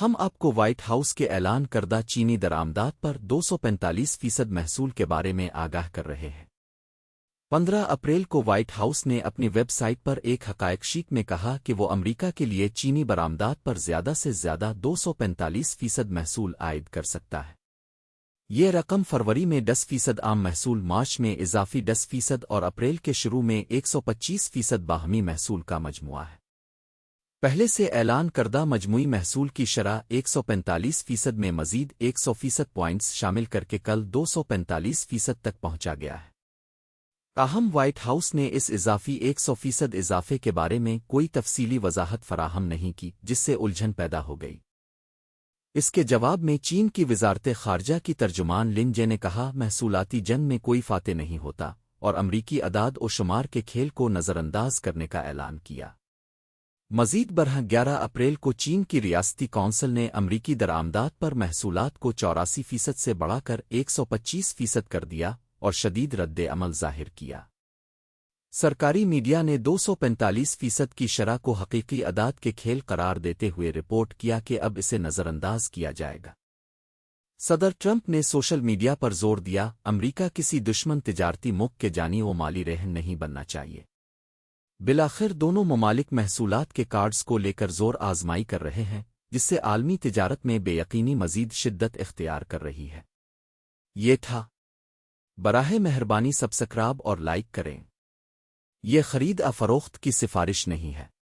ہم آپ کو وائٹ ہاؤس کے اعلان کردہ چینی درآمدات پر دو سو پینتالیس فیصد محصول کے بارے میں آگاہ کر رہے ہیں۔ پندرہ اپریل کو وائٹ ہاؤس نے اپنی ویب سائٹ پر ایک حقائق شیک میں کہا کہ وہ امریکہ کے لیے چینی برآمدات پر زیادہ سے زیادہ دو سو پینتالیس فیصد محصول عائد کر سکتا ہے۔ یہ رقم فروری میں دس فیصد عام محصول مارچ میں اضافی دس فیصد اور اپریل کے شروع میں ایک سو پچیس فیصد باہمی محصول کا مجموعہ ہے۔ پہلے سے اعلان کردہ مجموعی محصول کی شرح ایک سو پینتالیس فیصد میں مزید ایک سو فیصد پوائنٹس شامل کر کے کل دو سو پینتالیس فیصد تک پہنچا گیا ہے۔ تاہم وائٹ ہاؤس نے اس اضافی ایک سو فیصد اضافے کے بارے میں کوئی تفصیلی وضاحت فراہم نہیں کی، جس سے الجھن پیدا ہو گئی۔ اس کے جواب میں چین کی وزارت خارجہ کی ترجمان لن جے نے کہا، محصولاتی جنگ میں کوئی فاتح نہیں ہوتا اور امریکی اداد و شمار کے کھیل کو نظر انداز کرنے کا اعلان کیا۔ مزید برہ گیارہ اپریل کو چین کی ریاستی کونسل نے امریکی درآمدات پر محصولات کو چوراسی فیصد سے بڑھا کر ایک سو پچیس فیصد کر دیا اور شدید رد عمل ظاہر کیا۔ سرکاری میڈیا نے دو سو پینتالیس فیصد کی شرح کو حقیقی اداد کے کھیل قرار دیتے ہوئے رپورٹ کیا کہ اب اسے نظر انداز کیا جائے گا۔ صدر ٹرمپ نے سوشل میڈیا پر زور دیا، امریکہ کسی دشمن تجارتی مک کے جانی و مالی رہن نہیں بننا چاہیے۔ بلاخر دونوں ممالک محصولات کے کارڈز کو لے کر زور آزمائی کر رہے ہیں، جس سے عالمی تجارت میں بے یقینی مزید شدت اختیار کر رہی ہے۔ یہ تھا۔ براہ مہربانی سبسکراب اور لائک کریں۔ یہ خرید افروخت کی سفارش نہیں ہے۔